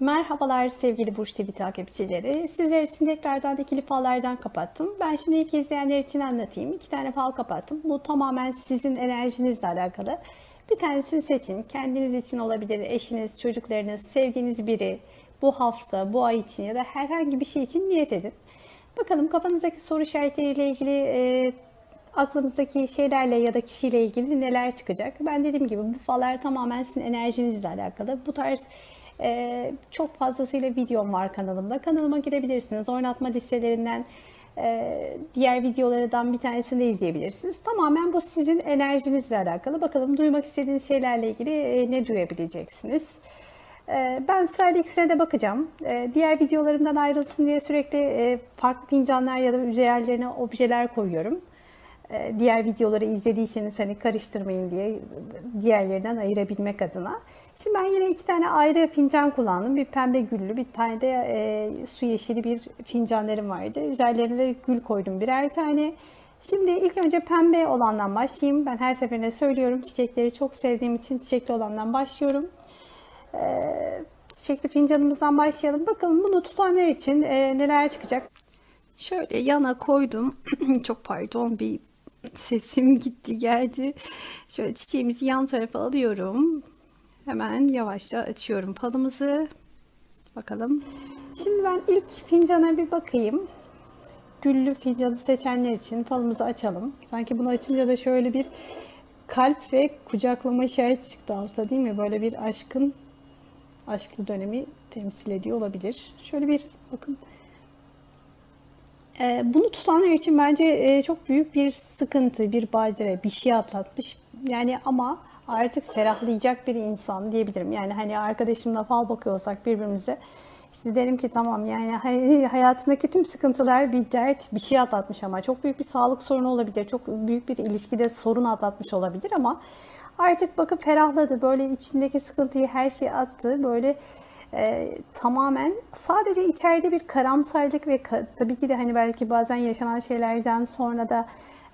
Merhabalar sevgili Burç TV takipçileri. Sizler için tekrardan ikili fallardan kapattım. Ben şimdi ilk izleyenler için anlatayım. İki tane fal kapattım. Bu tamamen sizin enerjinizle alakalı. Bir tanesini seçin. Kendiniz için olabilir, eşiniz, çocuklarınız, sevdiğiniz biri. Bu hafta, bu ay için ya da herhangi bir şey için niyet edin. Bakalım kafanızdaki soru işaretleriyle ilgili e, aklınızdaki şeylerle ya da kişiyle ilgili neler çıkacak? Ben dediğim gibi bu fallar tamamen sizin enerjinizle alakalı. Bu tarz e, çok fazlasıyla videom var kanalımda. Kanalıma girebilirsiniz. Oynatma listelerinden e, diğer videolardan bir tanesini de izleyebilirsiniz. Tamamen bu sizin enerjinizle alakalı. Bakalım duymak istediğiniz şeylerle ilgili e, ne duyabileceksiniz. E, Ben sırayla ikisine de bakacağım. Diğer videolarımdan ayrılsın diye sürekli farklı fincanlar ya da üzerlerine objeler koyuyorum. E, Diğer videoları izlediyseniz hani karıştırmayın diye diğerlerinden ayırabilmek adına. Şimdi ben yine iki tane ayrı fincan kullandım. Bir pembe güllü, bir tane de e, su yeşili bir fincanlarım vardı. Üzerlerine gül koydum birer tane. Şimdi ilk önce pembe olandan başlayayım. Ben her seferinde söylüyorum çiçekleri çok sevdiğim için çiçekli olandan başlıyorum. Ee, çiçekli fincanımızdan başlayalım. Bakalım bunu tutanlar için e, neler çıkacak. Şöyle yana koydum. Çok pardon bir sesim gitti geldi. Şöyle çiçeğimizi yan tarafa alıyorum. Hemen yavaşça açıyorum falımızı. Bakalım. Şimdi ben ilk fincana bir bakayım. Güllü fincanı seçenler için falımızı açalım. Sanki bunu açınca da şöyle bir kalp ve kucaklama işareti çıktı altta değil mi? Böyle bir aşkın aşklı dönemi temsil ediyor olabilir. Şöyle bir bakın. Ee, bunu tutanlar için bence e, çok büyük bir sıkıntı, bir badire, bir şey atlatmış. Yani ama artık ferahlayacak bir insan diyebilirim. Yani hani arkadaşımla fal bakıyorsak birbirimize işte derim ki tamam yani hay- hayatındaki tüm sıkıntılar bir dert, bir şey atlatmış ama çok büyük bir sağlık sorunu olabilir. Çok büyük bir ilişkide sorun atlatmış olabilir ama artık bakıp ferahladı. Böyle içindeki sıkıntıyı her şeyi attı. Böyle e, tamamen sadece içeride bir karamsarlık ve ka- tabii ki de hani belki bazen yaşanan şeylerden sonra da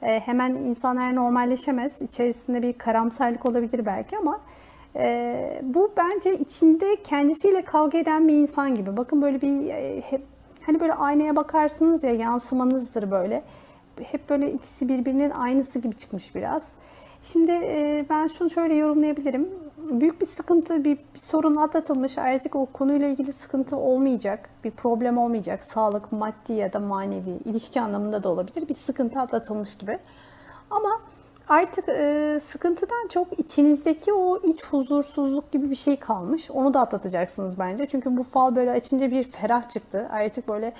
e, hemen insanlar normalleşemez. İçerisinde bir karamsarlık olabilir belki ama e, bu bence içinde kendisiyle kavga eden bir insan gibi. Bakın böyle bir e, hep hani böyle aynaya bakarsınız ya yansımanızdır böyle. Hep böyle ikisi birbirinin aynısı gibi çıkmış biraz. Şimdi e, ben şunu şöyle yorumlayabilirim. Büyük bir sıkıntı, bir, bir sorun atlatılmış. Artık o konuyla ilgili sıkıntı olmayacak. Bir problem olmayacak. Sağlık, maddi ya da manevi, ilişki anlamında da olabilir. Bir sıkıntı atlatılmış gibi. Ama artık e, sıkıntıdan çok içinizdeki o iç huzursuzluk gibi bir şey kalmış. Onu da atlatacaksınız bence. Çünkü bu fal böyle açınca bir ferah çıktı. Artık böyle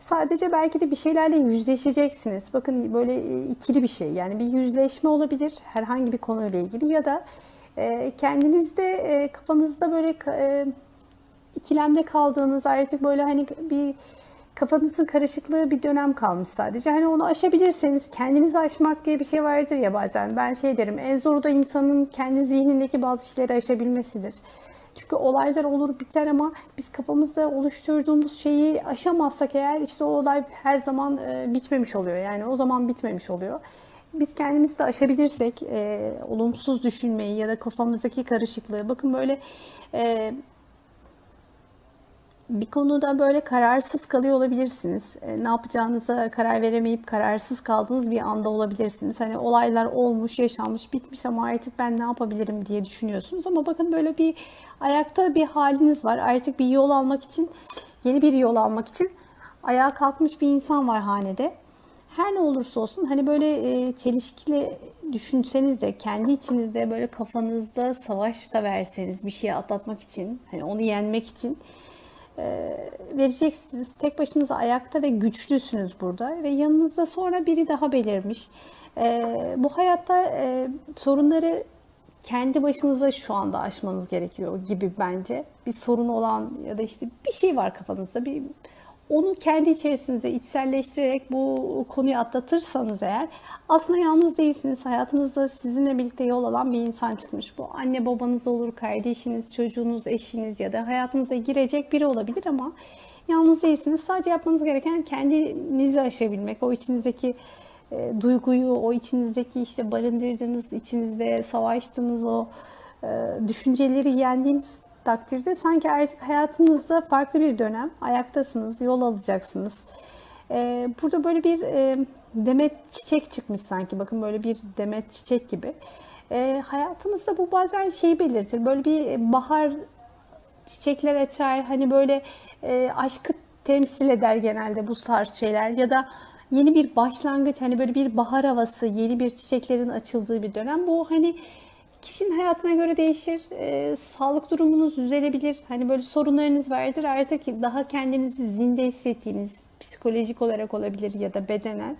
Sadece belki de bir şeylerle yüzleşeceksiniz. Bakın böyle e, ikili bir şey. Yani bir yüzleşme olabilir herhangi bir konuyla ilgili ya da e, kendinizde e, kafanızda böyle ikilemde kaldığınız artık böyle hani bir kafanızın karışıklığı bir dönem kalmış sadece. Hani onu aşabilirseniz kendinizi aşmak diye bir şey vardır ya bazen. Ben şey derim en zoru da insanın kendi zihnindeki bazı şeyleri aşabilmesidir. Çünkü olaylar olur biter ama biz kafamızda oluşturduğumuz şeyi aşamazsak eğer işte o olay her zaman e, bitmemiş oluyor. Yani o zaman bitmemiş oluyor. Biz kendimizi de aşabilirsek e, olumsuz düşünmeyi ya da kafamızdaki karışıklığı bakın böyle e, bir konuda böyle kararsız kalıyor olabilirsiniz. E, ne yapacağınıza karar veremeyip kararsız kaldığınız bir anda olabilirsiniz. Hani olaylar olmuş, yaşanmış, bitmiş ama artık ben ne yapabilirim diye düşünüyorsunuz. Ama bakın böyle bir ayakta bir haliniz var. Artık bir yol almak için, yeni bir yol almak için ayağa kalkmış bir insan var hanede. Her ne olursa olsun hani böyle e, çelişkili düşünseniz de kendi içinizde böyle kafanızda savaş da verseniz bir şeyi atlatmak için, hani onu yenmek için vereceksiniz. Tek başınıza ayakta ve güçlüsünüz burada ve yanınızda sonra biri daha belirmiş. E, bu hayatta e, sorunları kendi başınıza şu anda aşmanız gerekiyor gibi bence. Bir sorun olan ya da işte bir şey var kafanızda. Bir onu kendi içerisinize içselleştirerek bu konuyu atlatırsanız eğer aslında yalnız değilsiniz. Hayatınızda sizinle birlikte yol alan bir insan çıkmış. Bu anne babanız olur, kardeşiniz, çocuğunuz, eşiniz ya da hayatınıza girecek biri olabilir ama yalnız değilsiniz. Sadece yapmanız gereken kendinizi aşabilmek. O içinizdeki e, duyguyu, o içinizdeki işte barındırdığınız, içinizde savaştığınız o e, düşünceleri yendiğiniz takdirde sanki artık hayatınızda farklı bir dönem. Ayaktasınız, yol alacaksınız. Ee, burada böyle bir e, demet çiçek çıkmış sanki. Bakın böyle bir demet çiçek gibi. Ee, hayatınızda bu bazen şeyi belirtir. Böyle bir bahar çiçekler açar. Hani böyle e, aşkı temsil eder genelde bu tarz şeyler. Ya da yeni bir başlangıç hani böyle bir bahar havası, yeni bir çiçeklerin açıldığı bir dönem. Bu hani kişinin hayatına göre değişir. E, sağlık durumunuz düzelebilir. Hani böyle sorunlarınız vardır. Artık daha kendinizi zinde hissettiğiniz psikolojik olarak olabilir ya da bedenen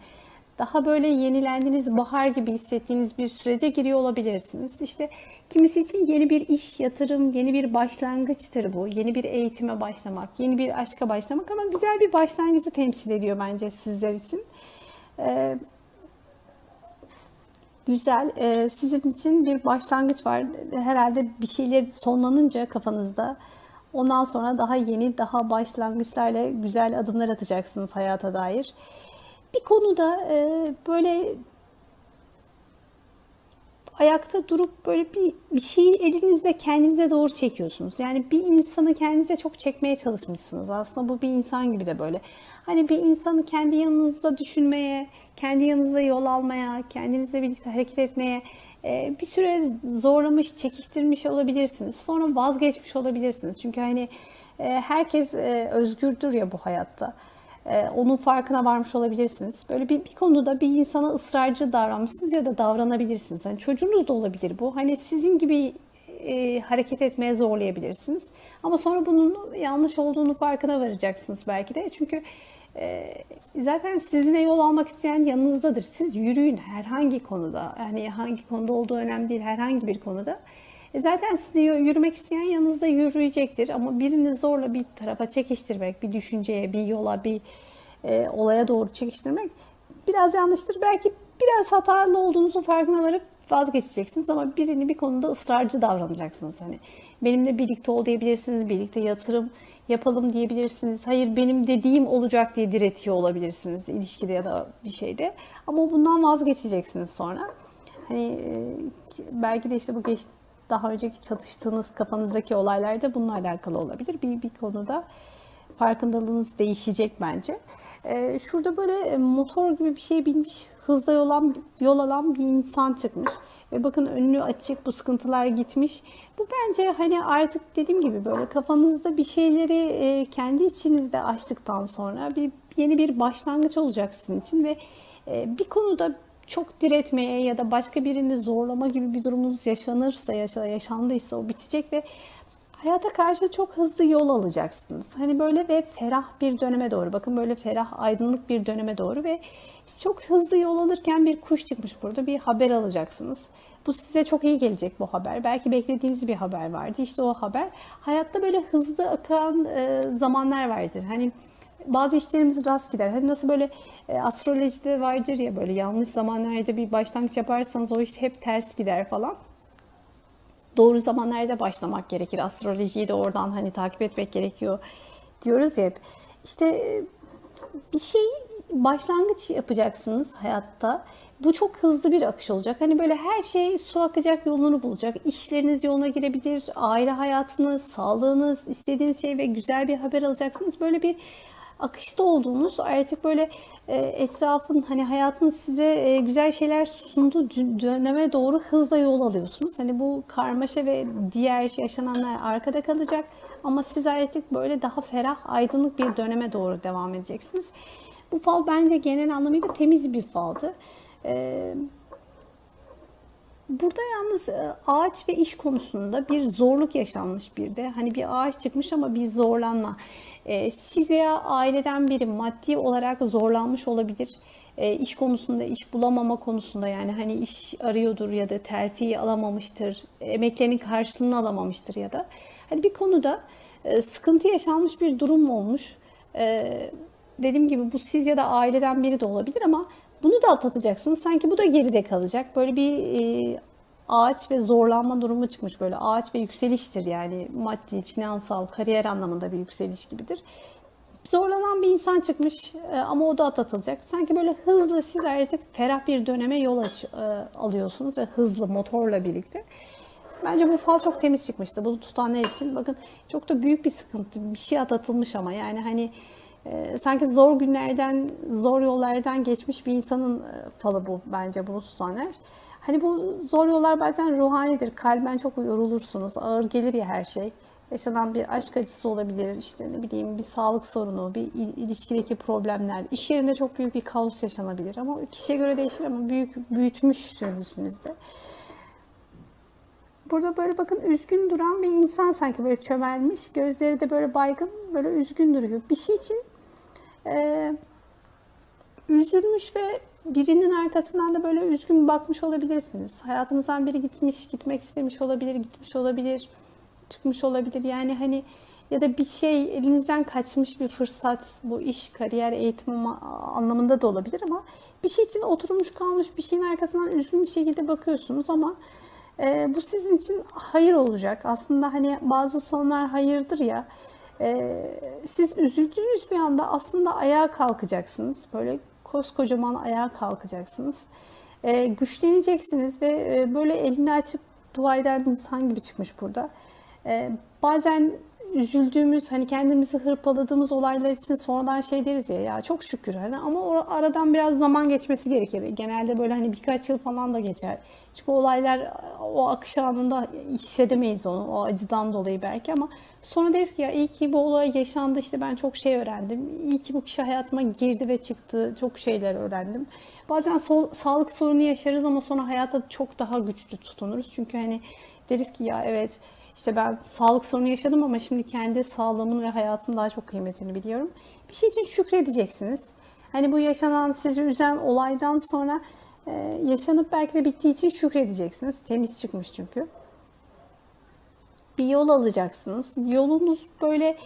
daha böyle yenilendiğiniz bahar gibi hissettiğiniz bir sürece giriyor olabilirsiniz. İşte kimisi için yeni bir iş, yatırım, yeni bir başlangıçtır bu. Yeni bir eğitime başlamak, yeni bir aşka başlamak ama güzel bir başlangıcı temsil ediyor bence sizler için. Ee, güzel. Ee, sizin için bir başlangıç var. Herhalde bir şeyler sonlanınca kafanızda ondan sonra daha yeni, daha başlangıçlarla güzel adımlar atacaksınız hayata dair. Bir konuda e, böyle ayakta durup böyle bir, bir şeyi elinizde kendinize doğru çekiyorsunuz. Yani bir insanı kendinize çok çekmeye çalışmışsınız. Aslında bu bir insan gibi de böyle. Hani bir insanı kendi yanınızda düşünmeye, kendi yanınızda yol almaya, kendinizle birlikte hareket etmeye e, bir süre zorlamış, çekiştirmiş olabilirsiniz. Sonra vazgeçmiş olabilirsiniz. Çünkü hani e, herkes e, özgürdür ya bu hayatta. Ee, onun farkına varmış olabilirsiniz. Böyle bir, bir konuda bir insana ısrarcı davranmışsınız ya da davranabilirsiniz. Hani çocuğunuz da olabilir bu. Hani sizin gibi e, hareket etmeye zorlayabilirsiniz. Ama sonra bunun yanlış olduğunu farkına varacaksınız belki de. Çünkü e, zaten sizinle yol almak isteyen yanınızdadır. Siz yürüyün herhangi konuda. Yani hangi konuda olduğu önemli değil. Herhangi bir konuda. E zaten sizi yürümek isteyen yanınızda yürüyecektir ama birini zorla bir tarafa çekiştirmek, bir düşünceye, bir yola, bir e, olaya doğru çekiştirmek biraz yanlıştır. Belki biraz hatalı olduğunuzun farkına varıp vazgeçeceksiniz ama birini bir konuda ısrarcı davranacaksınız. Hani benimle birlikte ol diyebilirsiniz, birlikte yatırım yapalım diyebilirsiniz. Hayır benim dediğim olacak diye diretiyor olabilirsiniz ilişkide ya da bir şeyde. Ama bundan vazgeçeceksiniz sonra. Hani e, belki de işte bu geç, daha önceki çalıştığınız kafanızdaki olaylar da bununla alakalı olabilir. Bir, bir konuda farkındalığınız değişecek bence. Ee, şurada böyle motor gibi bir şey binmiş, hızla yol alan, yol alan bir insan çıkmış. Ve bakın önünü açık, bu sıkıntılar gitmiş. Bu bence hani artık dediğim gibi böyle kafanızda bir şeyleri e, kendi içinizde açtıktan sonra bir yeni bir başlangıç olacak sizin için ve e, bir konuda çok diretmeye ya da başka birini zorlama gibi bir durumunuz yaşanırsa, yaşandıysa o bitecek ve hayata karşı çok hızlı yol alacaksınız. Hani böyle ve ferah bir döneme doğru. Bakın böyle ferah, aydınlık bir döneme doğru ve çok hızlı yol alırken bir kuş çıkmış burada. Bir haber alacaksınız. Bu size çok iyi gelecek bu haber. Belki beklediğiniz bir haber vardı. İşte o haber. Hayatta böyle hızlı akan zamanlar vardır. Hani bazı işlerimiz rast gider. Hani nasıl böyle e, astrolojide vardır ya böyle yanlış zamanlarda bir başlangıç yaparsanız o iş hep ters gider falan. Doğru zamanlarda başlamak gerekir. Astrolojiyi de oradan hani takip etmek gerekiyor diyoruz hep. İşte e, bir şey başlangıç yapacaksınız hayatta. Bu çok hızlı bir akış olacak. Hani böyle her şey su akacak yolunu bulacak. İşleriniz yoluna girebilir. Aile hayatınız, sağlığınız, istediğiniz şey ve güzel bir haber alacaksınız. Böyle bir akışta olduğunuz artık böyle e, etrafın hani hayatın size e, güzel şeyler sunduğu döneme doğru hızla yol alıyorsunuz. Hani bu karmaşa ve diğer yaşananlar arkada kalacak ama siz artık böyle daha ferah, aydınlık bir döneme doğru devam edeceksiniz. Bu fal bence genel anlamıyla temiz bir faldı. E, burada yalnız ağaç ve iş konusunda bir zorluk yaşanmış bir de. Hani bir ağaç çıkmış ama bir zorlanma. E, siz veya aileden biri maddi olarak zorlanmış olabilir. E, iş konusunda, iş bulamama konusunda yani hani iş arıyordur ya da terfi alamamıştır, emeklerinin karşılığını alamamıştır ya da hani bir konuda e, sıkıntı yaşanmış bir durum olmuş. dediğim gibi bu siz ya da aileden biri de olabilir ama bunu da atlatacaksınız. Sanki bu da geride kalacak. Böyle bir ağaç ve zorlanma durumu çıkmış böyle. Ağaç ve yükseliştir yani maddi, finansal, kariyer anlamında bir yükseliş gibidir. Zorlanan bir insan çıkmış e, ama o da atlatılacak. Sanki böyle hızlı siz artık ferah bir döneme yol aç, e, alıyorsunuz ve hızlı motorla birlikte. Bence bu fal çok temiz çıkmıştı bunu tutanlar için. Bakın çok da büyük bir sıkıntı. Bir şey atlatılmış ama yani hani e, sanki zor günlerden, zor yollardan geçmiş bir insanın falı bu bence bunu tutanlar. Hani bu zor yollar bazen ruhanidir. Kalben çok yorulursunuz. Ağır gelir ya her şey. Yaşanan bir aşk acısı olabilir, işte ne bileyim bir sağlık sorunu, bir il- ilişkideki problemler, iş yerinde çok büyük bir kaos yaşanabilir ama kişiye göre değişir ama büyük büyütmüşsünüz içinizde. Burada böyle bakın üzgün duran bir insan sanki böyle çömelmiş, gözleri de böyle baygın, böyle üzgün duruyor. Bir şey için e, üzülmüş ve birinin arkasından da böyle üzgün bakmış olabilirsiniz. Hayatınızdan biri gitmiş, gitmek istemiş olabilir, gitmiş olabilir, çıkmış olabilir. Yani hani ya da bir şey elinizden kaçmış bir fırsat, bu iş, kariyer, eğitim anlamında da olabilir ama bir şey için oturmuş kalmış bir şeyin arkasından üzgün bir şekilde bakıyorsunuz ama e, bu sizin için hayır olacak. Aslında hani bazı sonlar hayırdır ya. Ee, siz üzüldüğünüz bir anda aslında ayağa kalkacaksınız. Böyle koskocaman ayağa kalkacaksınız. Ee, güçleneceksiniz ve e, böyle elini açıp dua eden insan gibi çıkmış burada. Ee, bazen üzüldüğümüz, hani kendimizi hırpaladığımız olaylar için sonradan şey deriz ya, ya çok şükür hani ama o aradan biraz zaman geçmesi gerekir. Genelde böyle hani birkaç yıl falan da geçer. Çünkü olaylar o akış anında hissedemeyiz onu, o acıdan dolayı belki ama sonra deriz ki ya iyi ki bu olay yaşandı işte ben çok şey öğrendim. İyi ki bu kişi hayatıma girdi ve çıktı. Çok şeyler öğrendim. Bazen so- sağlık sorunu yaşarız ama sonra hayata çok daha güçlü tutunuruz. Çünkü hani deriz ki ya evet işte ben sağlık sorunu yaşadım ama şimdi kendi sağlığımın ve hayatın daha çok kıymetini biliyorum. Bir şey için şükredeceksiniz. Hani bu yaşanan sizi üzen olaydan sonra e, yaşanıp belki de bittiği için şükredeceksiniz. Temiz çıkmış çünkü. Bir yol alacaksınız. Yolunuz böyle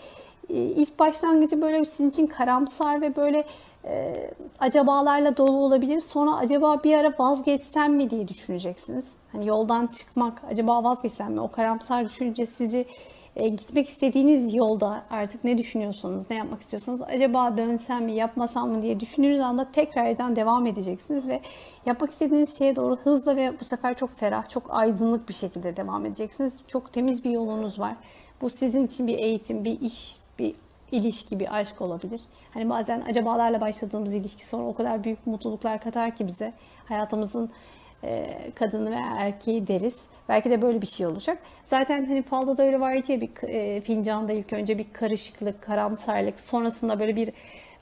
e, ilk başlangıcı böyle sizin için karamsar ve böyle e, acabalarla dolu olabilir. Sonra acaba bir ara vazgeçsem mi diye düşüneceksiniz. Hani yoldan çıkmak, acaba vazgeçsem mi? O karamsar düşünce sizi e, gitmek istediğiniz yolda artık ne düşünüyorsanız, ne yapmak istiyorsanız acaba dönsem mi, yapmasam mı diye düşündüğünüz anda tekrardan devam edeceksiniz ve yapmak istediğiniz şeye doğru hızla ve bu sefer çok ferah, çok aydınlık bir şekilde devam edeceksiniz. Çok temiz bir yolunuz var. Bu sizin için bir eğitim, bir iş, bir ilişki, bir aşk olabilir. Hani bazen acabalarla başladığımız ilişki sonra o kadar büyük mutluluklar katar ki bize hayatımızın kadını ve erkeği deriz. Belki de böyle bir şey olacak. Zaten hani falda da öyle var ya bir e, fincanda ilk önce bir karışıklık, karamsarlık, sonrasında böyle bir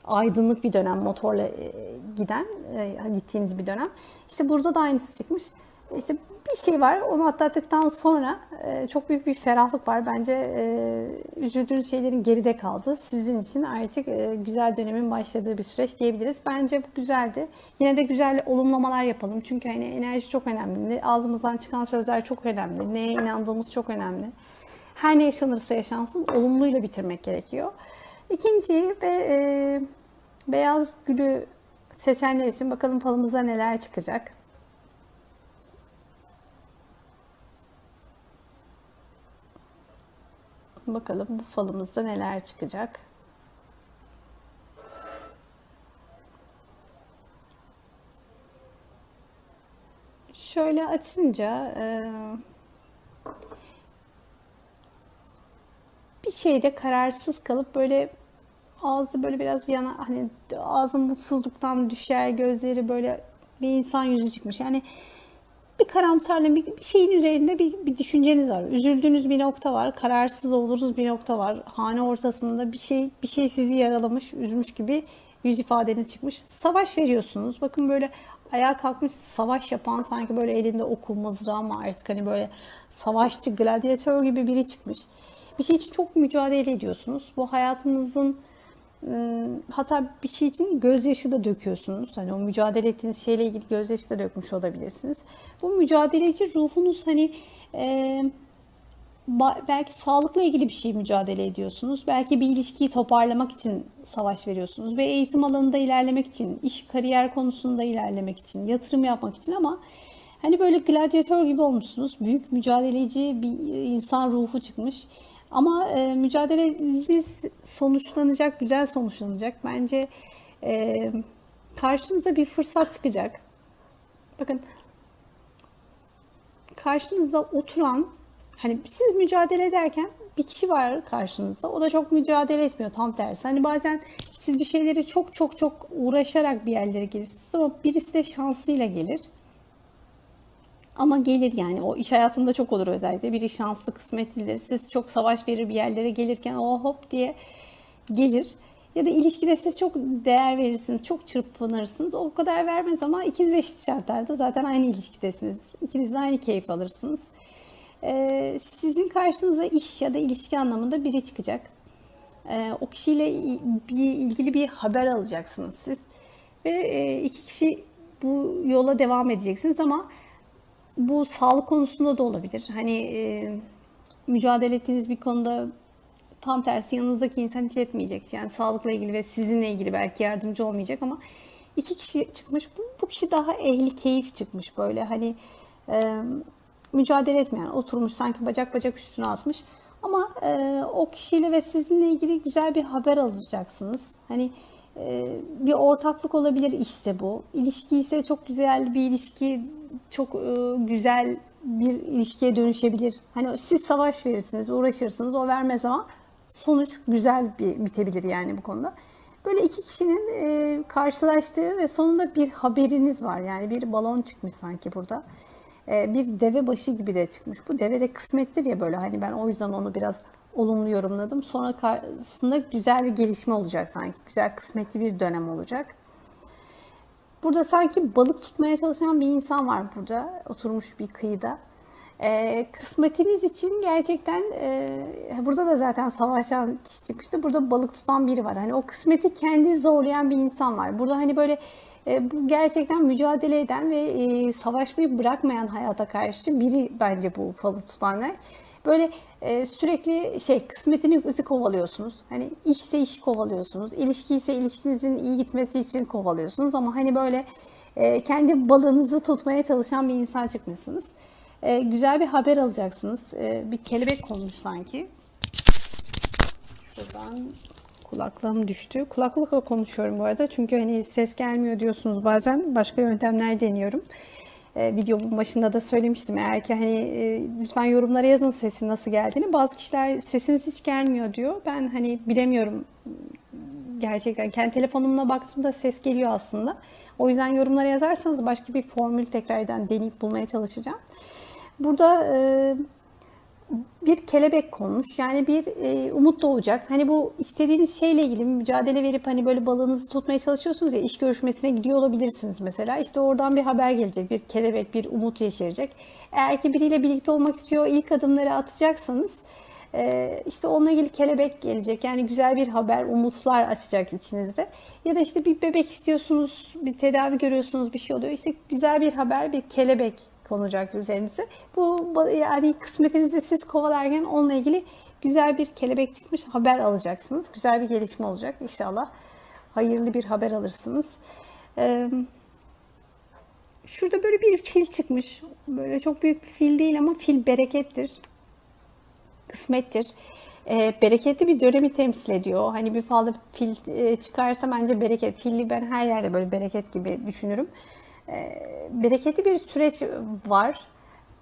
aydınlık bir dönem motorla e, giden, e, gittiğiniz bir dönem. İşte burada da aynısı çıkmış. İşte bir şey var. Onu atlattıktan sonra e, çok büyük bir ferahlık var. Bence e, üzüldüğünüz şeylerin geride kaldı. Sizin için artık e, güzel dönemin başladığı bir süreç diyebiliriz. Bence bu güzeldi. Yine de güzel olumlamalar yapalım. Çünkü hani enerji çok önemli. Ağzımızdan çıkan sözler çok önemli. Neye inandığımız çok önemli. Her ne yaşanırsa yaşansın olumluyla bitirmek gerekiyor. İkinci ve e, beyaz gülü seçenler için bakalım falımıza neler çıkacak. Bakalım bu falımızda neler çıkacak. Şöyle açınca e, bir şeyde kararsız kalıp böyle ağzı böyle biraz yana hani ağzı mutsuzluktan düşer gözleri böyle bir insan yüzü çıkmış. Yani bir karamsarlığın bir, bir şeyin üzerinde bir, bir düşünceniz var. Üzüldüğünüz bir nokta var. Kararsız olduğunuz bir nokta var. Hane ortasında bir şey bir şey sizi yaralamış, üzmüş gibi yüz ifadeniz çıkmış. Savaş veriyorsunuz. Bakın böyle ayağa kalkmış savaş yapan sanki böyle elinde oku mızrağı ama artık hani böyle savaşçı, gladyatör gibi biri çıkmış. Bir şey için çok mücadele ediyorsunuz. Bu hayatınızın hatta bir şey için gözyaşı da döküyorsunuz. Hani o mücadele ettiğiniz şeyle ilgili gözyaşı da dökmüş olabilirsiniz. Bu mücadeleci ruhunuz hani e, belki sağlıkla ilgili bir şey mücadele ediyorsunuz. Belki bir ilişkiyi toparlamak için savaş veriyorsunuz ve eğitim alanında ilerlemek için, iş kariyer konusunda ilerlemek için, yatırım yapmak için ama hani böyle gladyatör gibi olmuşsunuz. Büyük mücadeleci bir insan ruhu çıkmış. Ama e, mücadeleniz sonuçlanacak, güzel sonuçlanacak. Bence e, karşınıza bir fırsat çıkacak. Bakın karşınızda oturan Hani siz mücadele ederken bir kişi var karşınızda. O da çok mücadele etmiyor tam tersi. Hani bazen siz bir şeyleri çok çok çok uğraşarak bir yerlere gelirsiniz ama birisi de şansıyla gelir. Ama gelir yani o iş hayatında çok olur özellikle. Biri şanslı kısmetlidir. Siz çok savaş verir bir yerlere gelirken o hop diye gelir. Ya da ilişkide siz çok değer verirsiniz, çok çırpınırsınız. O kadar vermez ama ikiniz eşit şartlarda zaten aynı ilişkidesinizdir. İkiniz de aynı keyif alırsınız. Ee, sizin karşınıza iş ya da ilişki anlamında biri çıkacak. Ee, o kişiyle bir ilgili bir haber alacaksınız siz. Ve iki kişi bu yola devam edeceksiniz ama bu sağlık konusunda da olabilir. Hani e, mücadele ettiğiniz bir konuda tam tersi yanınızdaki insan hiç etmeyecek. Yani sağlıkla ilgili ve sizinle ilgili belki yardımcı olmayacak ama iki kişi çıkmış. Bu, bu kişi daha ehli keyif çıkmış böyle hani e, mücadele etmeyen oturmuş sanki bacak bacak üstüne atmış. Ama e, o kişiyle ve sizinle ilgili güzel bir haber alacaksınız. Hani e, bir ortaklık olabilir işte bu. İlişki ise çok güzel bir ilişki, çok e, güzel bir ilişkiye dönüşebilir. Hani siz savaş verirsiniz, uğraşırsınız, o vermez ama sonuç güzel bir bitebilir yani bu konuda. Böyle iki kişinin e, karşılaştığı ve sonunda bir haberiniz var. Yani bir balon çıkmış sanki burada. E, bir deve başı gibi de çıkmış. Bu deve de kısmettir ya böyle hani ben o yüzden onu biraz olumlu yorumladım. Sonra karşısında güzel bir gelişme olacak sanki. Güzel kısmetli bir dönem olacak. Burada sanki balık tutmaya çalışan bir insan var burada. Oturmuş bir kıyıda. E, kısmetiniz için gerçekten e, burada da zaten savaşan kişi çıkmıştı. Burada balık tutan biri var. Hani o kısmeti kendi zorlayan bir insan var. Burada hani böyle e, bu gerçekten mücadele eden ve e, savaşmayı bırakmayan hayata karşı biri bence bu falı tutanlar. Böyle e, sürekli şey kısmetini kovalıyorsunuz. Hani işse iş kovalıyorsunuz. İlişki ise ilişkinizin iyi gitmesi için kovalıyorsunuz. Ama hani böyle e, kendi balığınızı tutmaya çalışan bir insan çıkmışsınız. E, güzel bir haber alacaksınız. E, bir kelebek konmuş sanki. Şuradan kulaklığım düştü. Kulaklıkla konuşuyorum bu arada. Çünkü hani ses gelmiyor diyorsunuz bazen. Başka yöntemler deniyorum. E, videomun başında da söylemiştim. Eğer ki hani e, lütfen yorumlara yazın sesin nasıl geldiğini. Bazı kişiler sesiniz hiç gelmiyor diyor. Ben hani bilemiyorum gerçekten. Kendi telefonumla baktığımda ses geliyor aslında. O yüzden yorumlara yazarsanız başka bir formül tekrardan deneyip bulmaya çalışacağım. Burada e, bir kelebek konmuş. Yani bir e, umut doğacak. Hani bu istediğiniz şeyle ilgili mücadele verip hani böyle balığınızı tutmaya çalışıyorsunuz ya iş görüşmesine gidiyor olabilirsiniz mesela. İşte oradan bir haber gelecek. Bir kelebek, bir umut yeşerecek. Eğer ki biriyle birlikte olmak istiyor, ilk adımları atacaksanız e, işte onunla ilgili kelebek gelecek. Yani güzel bir haber, umutlar açacak içinizde. Ya da işte bir bebek istiyorsunuz, bir tedavi görüyorsunuz, bir şey oluyor. İşte güzel bir haber, bir kelebek konacak üzerinize. Bu yani kısmetinizi siz kovalarken onunla ilgili güzel bir kelebek çıkmış haber alacaksınız. Güzel bir gelişme olacak inşallah. Hayırlı bir haber alırsınız. Ee, şurada böyle bir fil çıkmış. Böyle çok büyük bir fil değil ama fil berekettir. Kısmettir. E, bereketli bir dönemi temsil ediyor. Hani bir falda fil e, çıkarsa bence bereket. Filli ben her yerde böyle bereket gibi düşünürüm. Ee, bereketli bir süreç var.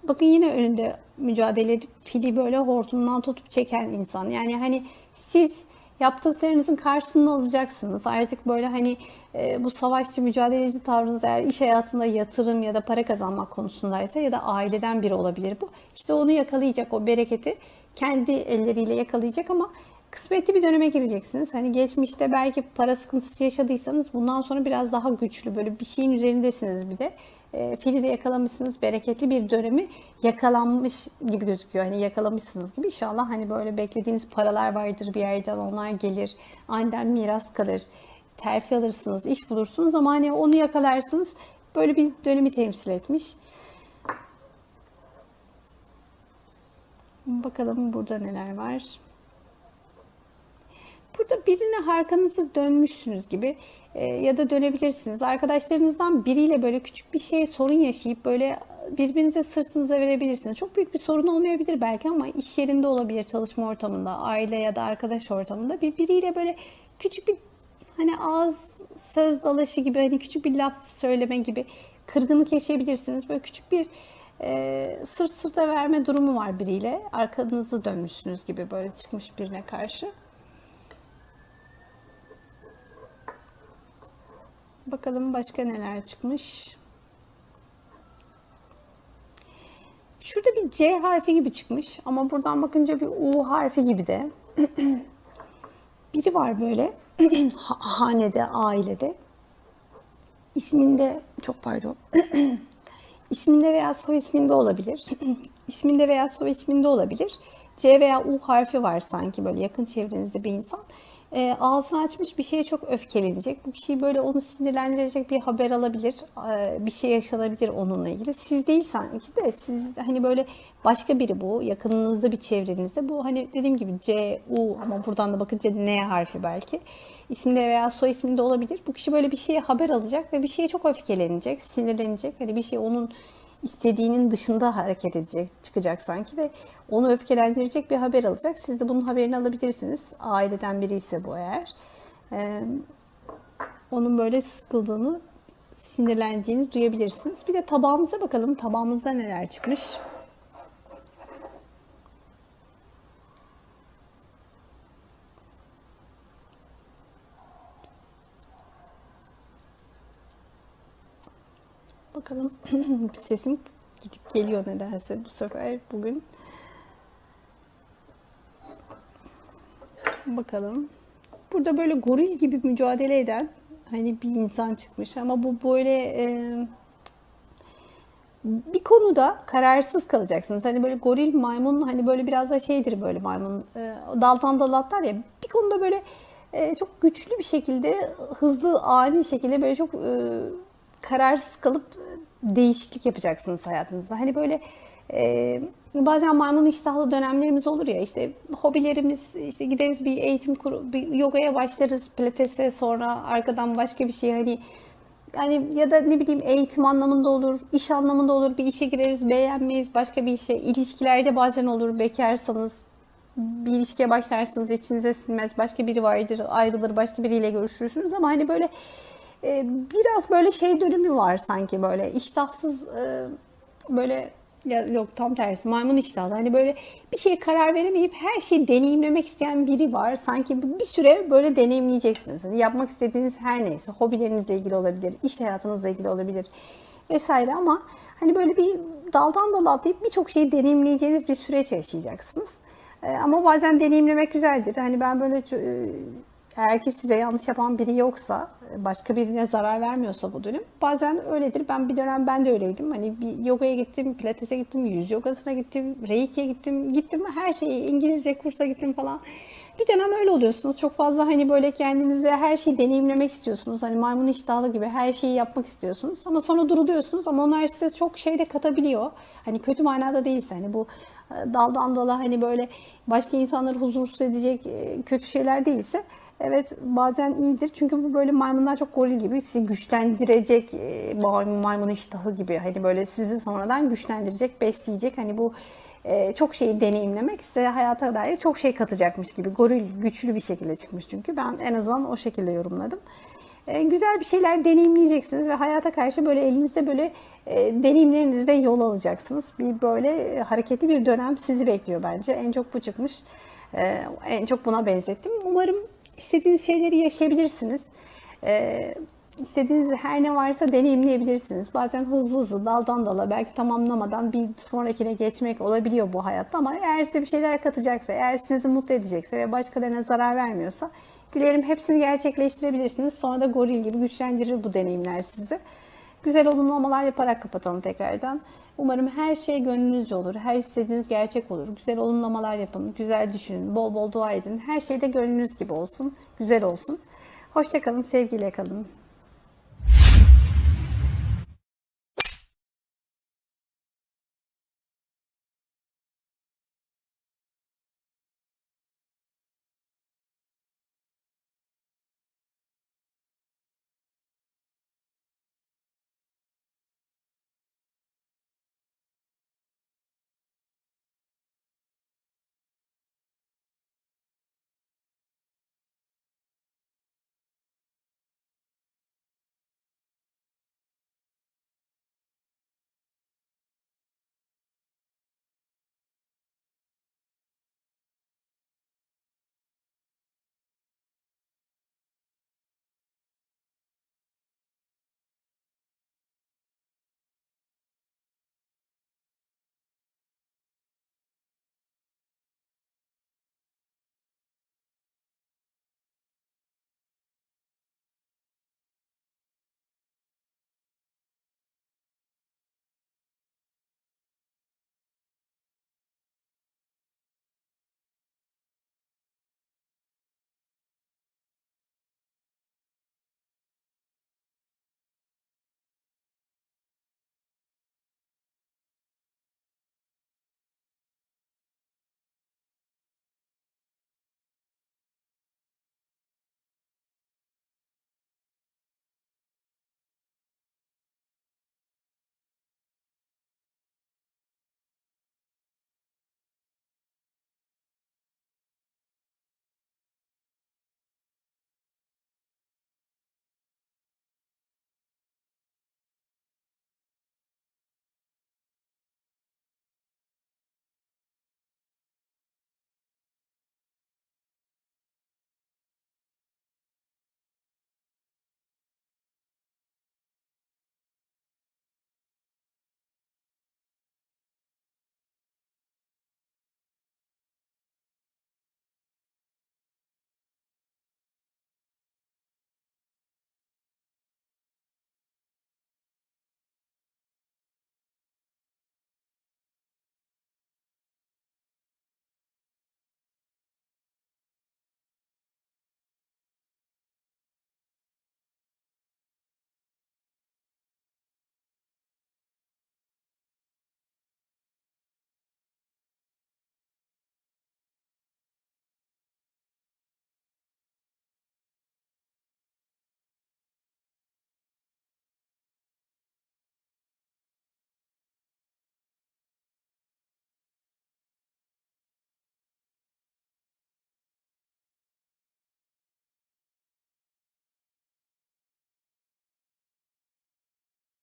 Bakın yine önünde mücadele edip fili böyle hortumdan tutup çeken insan. Yani hani siz yaptıklarınızın karşılığını alacaksınız. Artık böyle hani e, bu savaşçı, mücadeleci tavrınız eğer iş hayatında yatırım ya da para kazanmak konusundaysa ya da aileden biri olabilir bu. İşte onu yakalayacak o bereketi kendi elleriyle yakalayacak ama kısmetli bir döneme gireceksiniz. Hani geçmişte belki para sıkıntısı yaşadıysanız bundan sonra biraz daha güçlü böyle bir şeyin üzerindesiniz bir de. E, fili de yakalamışsınız. Bereketli bir dönemi yakalanmış gibi gözüküyor. Hani yakalamışsınız gibi. İnşallah hani böyle beklediğiniz paralar vardır bir yerden onlar gelir. Aniden miras kalır. Terfi alırsınız, iş bulursunuz ama hani onu yakalarsınız. Böyle bir dönemi temsil etmiş. Bakalım burada neler var. Burada birine arkanızı dönmüşsünüz gibi e, ya da dönebilirsiniz. Arkadaşlarınızdan biriyle böyle küçük bir şey sorun yaşayıp böyle birbirinize sırtınıza verebilirsiniz. Çok büyük bir sorun olmayabilir belki ama iş yerinde olabilir, çalışma ortamında, aile ya da arkadaş ortamında bir biriyle böyle küçük bir hani ağız söz dalaşı gibi hani küçük bir laf söyleme gibi kırgınlık yaşayabilirsiniz. Böyle küçük bir e, sırt sırta verme durumu var biriyle. Arkanızı dönmüşsünüz gibi böyle çıkmış birine karşı. Bakalım başka neler çıkmış. Şurada bir C harfi gibi çıkmış ama buradan bakınca bir U harfi gibi de. Biri var böyle hanede, ailede. İsminde çok pardon. isminde veya soy isminde olabilir. isminde veya soy isminde olabilir. C veya U harfi var sanki böyle yakın çevrenizde bir insan e, ağzını açmış bir şeye çok öfkelenecek. Bu kişi böyle onu sinirlendirecek bir haber alabilir. E, bir şey yaşanabilir onunla ilgili. Siz değil sanki de siz hani böyle başka biri bu. Yakınınızda bir çevrenizde. Bu hani dediğim gibi C, U ama buradan da bakınca N harfi belki. İsminde veya soy isminde olabilir. Bu kişi böyle bir şeye haber alacak ve bir şeye çok öfkelenecek, sinirlenecek. Hani bir şey onun istediğinin dışında hareket edecek, çıkacak sanki ve onu öfkelendirecek bir haber alacak. Siz de bunun haberini alabilirsiniz. Aileden biri ise bu eğer. Ee, onun böyle sıkıldığını, sinirlendiğini duyabilirsiniz. Bir de tabağımıza bakalım. Tabağımızda neler çıkmış. Bakalım sesim gidip geliyor nedense bu sefer bugün. Bakalım. Burada böyle goril gibi mücadele eden hani bir insan çıkmış ama bu böyle e, bir konuda kararsız kalacaksınız. Hani böyle goril maymun hani böyle biraz da şeydir böyle maymun e, daldan dal atlar ya bir konuda böyle e, çok güçlü bir şekilde hızlı ani şekilde böyle çok e, kararsız kalıp değişiklik yapacaksınız hayatınızda. Hani böyle e, bazen maymun iştahlı dönemlerimiz olur ya işte hobilerimiz işte gideriz bir eğitim kuru, bir yogaya başlarız pilatese sonra arkadan başka bir şey hani yani ya da ne bileyim eğitim anlamında olur, iş anlamında olur, bir işe gireriz, beğenmeyiz, başka bir işe, ilişkilerde bazen olur, bekarsanız bir ilişkiye başlarsınız, içinize sinmez, başka biri vardır, ayrılır, başka biriyle görüşürsünüz ama hani böyle e, biraz böyle şey dönümü var sanki böyle iştahsız e, böyle ya yok tam tersi maymun iştahlı. Hani böyle bir şeye karar veremeyip her şeyi deneyimlemek isteyen biri var. Sanki bir süre böyle deneyimleyeceksiniz. Yani yapmak istediğiniz her neyse hobilerinizle ilgili olabilir, iş hayatınızla ilgili olabilir vesaire ama hani böyle bir daldan dala atlayıp birçok şeyi deneyimleyeceğiniz bir süreç yaşayacaksınız. Ama bazen deneyimlemek güzeldir. Hani ben böyle eğer ki size yanlış yapan biri yoksa, başka birine zarar vermiyorsa bu dönüm, bazen öyledir. Ben bir dönem ben de öyleydim. Hani bir yogaya gittim, pilatese gittim, yüz yogasına gittim, reiki'ye gittim, gittim her şeyi, İngilizce kursa gittim falan. Bir dönem öyle oluyorsunuz. Çok fazla hani böyle kendinize her şeyi deneyimlemek istiyorsunuz. Hani maymun iştahlı gibi her şeyi yapmak istiyorsunuz. Ama sonra duruluyorsunuz ama onlar size çok şey de katabiliyor. Hani kötü manada değilse hani bu e, daldan dala hani böyle başka insanları huzursuz edecek e, kötü şeyler değilse Evet bazen iyidir çünkü bu böyle maymunlar çok goril gibi sizi güçlendirecek e, maymun iştahı gibi hani böyle sizi sonradan güçlendirecek, besleyecek hani bu e, çok şeyi deneyimlemek size hayata dair çok şey katacakmış gibi goril güçlü bir şekilde çıkmış çünkü ben en azından o şekilde yorumladım. E, güzel bir şeyler deneyimleyeceksiniz ve hayata karşı böyle elinizde böyle deneyimlerinizde yol alacaksınız. Bir böyle hareketli bir dönem sizi bekliyor bence. En çok bu çıkmış. En çok buna benzettim. Umarım istediğiniz şeyleri yaşayabilirsiniz. Ee, istediğiniz her ne varsa deneyimleyebilirsiniz. Bazen hızlı hızlı daldan dala belki tamamlamadan bir sonrakine geçmek olabiliyor bu hayatta ama eğer size bir şeyler katacaksa, eğer sizi mutlu edecekse ve başkalarına zarar vermiyorsa dilerim hepsini gerçekleştirebilirsiniz. Sonra da goril gibi güçlendirir bu deneyimler sizi. Güzel olumlamalar yaparak kapatalım tekrardan. Umarım her şey gönlünüzce olur. Her istediğiniz gerçek olur. Güzel olumlamalar yapın. Güzel düşünün. Bol bol dua edin. Her şey de gönlünüz gibi olsun. Güzel olsun. Hoşçakalın. Sevgiyle kalın.